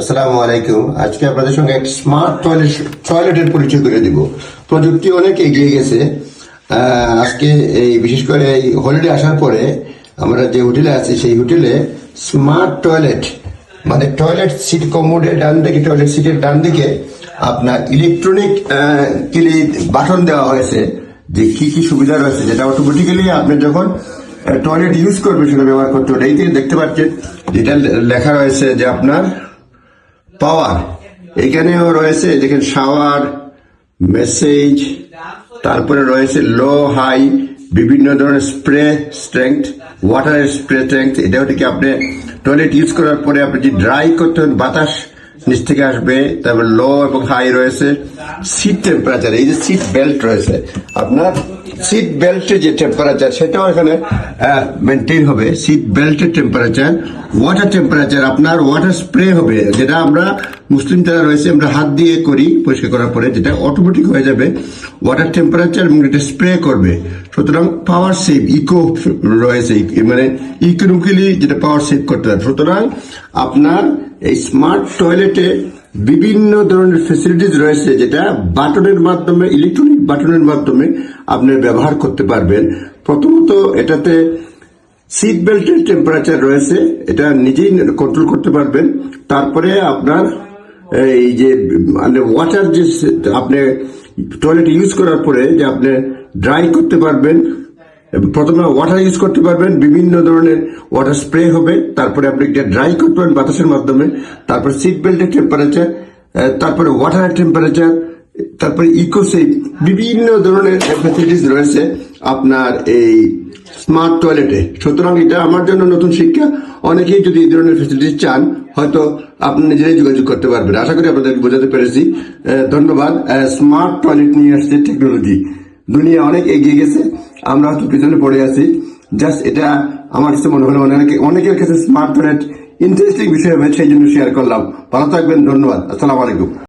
আসসালামু আলাইকুম। আজকে আপনাদের সঙ্গে একটা স্মার্ট টয়লেট টয়লেটের পরিচয় করে দিব। প্রযুক্তি অনেক এগিয়ে গেছে। আজকে এই বিশেষ করে এই হলিডে আসার পরে আমরা যে হোটেলে আছি, সেই হোটেলে স্মার্ট টয়লেট মানে টয়লেট সিট কমোডের ডান দিকে টয়লেট সিটের ডান দিকে আপনার ইলেকট্রনিক কিলি বাটন দেওয়া হয়েছে। যে কি কি সুবিধা রয়েছে, যেটা অটোমেটিক্যালি আপনি যখন টয়লেট ইউজ করবে সেটা ব্যবহার করতে এই দেখতে পাচ্ছেন, যেটা লেখা রয়েছে যে আপনার পাওয়ার। এখানেও রয়েছে, দেখেন, শাওয়ার, মেসেজ, তারপরে রয়েছে লো, হাই, বিভিন্ন ধরনের spray strength water spray strength. এটা হচ্ছে কি আপনি টয়লেট ইউজ করার পরে আপনি যে ড্রাই করতে হন, বাতাস নিচ থেকে আসবে, তারপর লো এবং হাই রয়েছে সিট টেম্পারেচার এই যে সিট বেল্ট রয়েছে, আপনার সিট বেল্টের যে টেম্পারেচার সেটাও এখানে মেনটেন হবে সিট বেল্টের টেম্পারেচার ওয়াটার টেম্পারেচার আপনার ওয়াটার স্প্রে হবে, যেটা আমরা মুসলিম যারা রয়েছে, আমরা হাত দিয়ে করি পরিষ্কার করার পরে যেটা অটোমেটিক হয়ে যাবে ওয়াটার টেম্পারেচার এবং এটা স্প্রে করবে। সুতরাং পাওয়ার সেভ ইকো রয়েছে মানে ইকোনমিক্যালি যেটা পাওয়ার সেভ করতে পারে সুতরাং আপনার এই স্মার্ট টয়লেটে বিভিন্ন ধরনের ফেসিলিটিস রয়েছে যেটা বাটনের মাধ্যমে ইলেকট্রনিক বাটনের মাধ্যমে আপনি ব্যবহার করতে পারবেন। প্রথমত এটাতে সিট বেল্টের টেম্পারেচার রয়েছে, এটা নিজেই কন্ট্রোল করতে পারবেন। তারপরে আপনার এই যে মানে ওয়াটার যে আপনি টয়লেট ইউজ করার পরে যে আপনি ড্রাই করতে পারবেন, প্রথমে ওয়াটার ইউজ করতে পারবেন, বিভিন্ন ধরনের ওয়াটার স্প্রে হবে, তারপরে আপনি এটা ড্রাই করতে পারবেন বাতাসের মাধ্যমে, তারপর সিট বেল্টের টেম্পারেচার তারপরে ওয়াটারের টেম্পারেচার তারপরে ইকোসেফ বিভিন্ন ধরনের ফ্যাসিলিটিস রয়েছে, আপনার এই স্মার্ট টয়লেটে সুতরাং এটা আমার জন্য নতুন শিক্ষা। অনেকেই যদি এই ধরনের ফ্যাসিলিটিস চান, হয়তো আপনি নিজেরাই যোগাযোগ করতে পারবেন। আশা করি আপনাদেরকে বোঝাতে পেরেছি। ধন্যবাদ। স্মার্ট টয়লেট নিয়ে আসছে টেকনোলজি দুনিয়া অনেক এগিয়ে গেছে। আমরা হয়তো পিছনে পড়ে আছি। জাস্ট এটা আমার কাছে মনে হলো অনেকে, অনেকের কাছে স্মার্ট টয়লেট ইন্টারেস্টিং বিষয় হবে, সেই জন্য শেয়ার করলাম। ভালো থাকবেন, ধন্যবাদ। আসসালামু আলাইকুম।